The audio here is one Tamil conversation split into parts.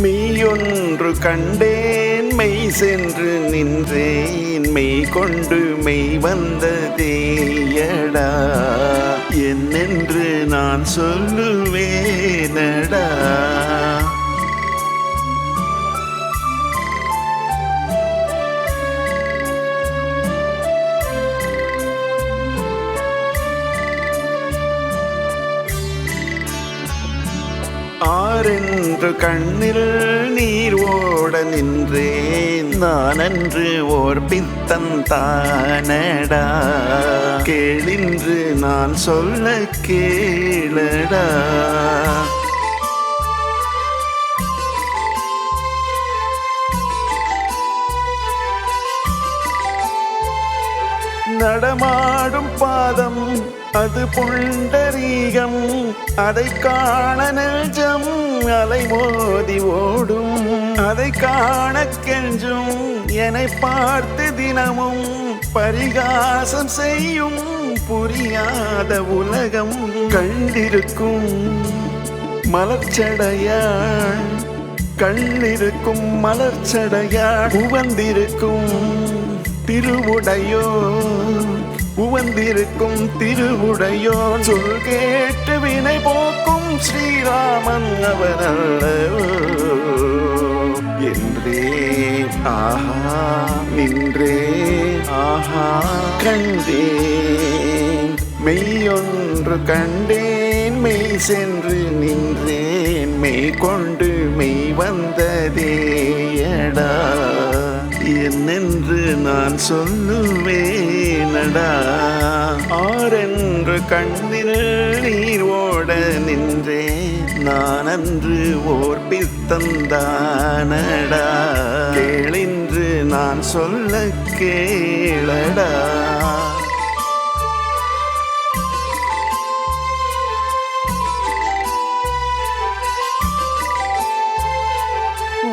மெய்யொன்று கண்டேன் மெய் சென்று நின்றேன் மெய் கொண்டு மெய் வந்ததேயடா என்னென்று நான் சொல்லுவேன் ஆரென்று கண்ணில் நீர் ஓட நின்றேன். நான் அன்று ஓர் பித்தன் தானடா. கேளின்று நான் சொல்ல கேளடா. நடமாடும் அது புண்டரீகம். அதை காண நெஞ்சம் அலைமோதி ஓடும். அதை காண கெஞ்சும் என்னை பார்த்து தினமும். பரிகாசம் செய்யும் புரியாத உலகம் கண்டிருக்கும் மலர்ச்சடையாள் கண்ணிருக்கும் மலர்ச்சடையாள் உவந்திருக்கும் திருவுடையோ உவந்திருக்கும் திருவுடையோ சொல் கேட்டு வினை போக்கும் ஸ்ரீராமன் அவனல்ல என்றே ஆஹா நின்றே ஆஹா கண்டே. மெய்யொன்று கண்டேன் மெய் சென்று நின்றேன் மெய் கொண்டு மெய் வந்ததேயடா. என்னென்று நான் சொல்லுவேனடா. ஆரென்று கண்ணினில் நீர் ஓட நின்றேன். நான் அன்று ஓர் பித்தந்தானடா கேளின்று நான் சொல்ல கேளடா.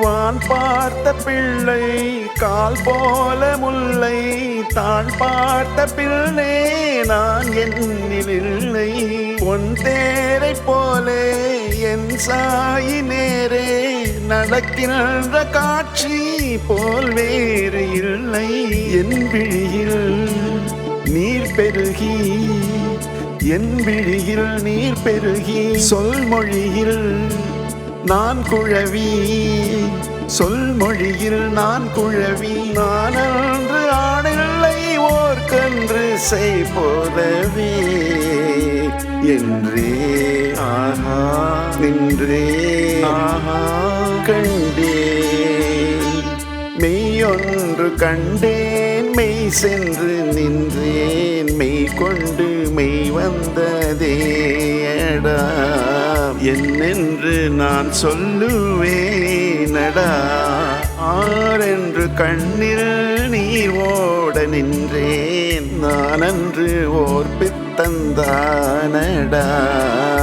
வான் பார்த்த பிள்ளை கால் போல முல்லை. தான் பார்த்த பிள்ளை நான் என்னில்லை பொன் தேரை போலே என் சாயி நேரே. நடக்கின்ற காட்சி போல் வேறு இல்லை. என் விழியில் நீர் பெருகி என் விழியில் நீர் பெருகி. சொல்மொழியில் நான் குழவி. சொல் மொழியில் நான் குழவி. நானன்று அன்று ஆணில்லை ஓர்கன்று செய் போதவே என்றே ஆஹா நின்றே ஆஹா கண்டே. மெய்யொன்று கண்டேன் மெய் சென்று நின்றேன். மெய் கொண்டு மெய் வந்ததேடா. என்னென்று நான் சொல்லுவேனடா? ஆரென்று கண்ணில் நீர் ஓட நின்றேன். நான் அன்று ஓர் பித்தந்தானடா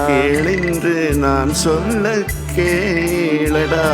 கேளின்று நான் சொல்ல கேளடா?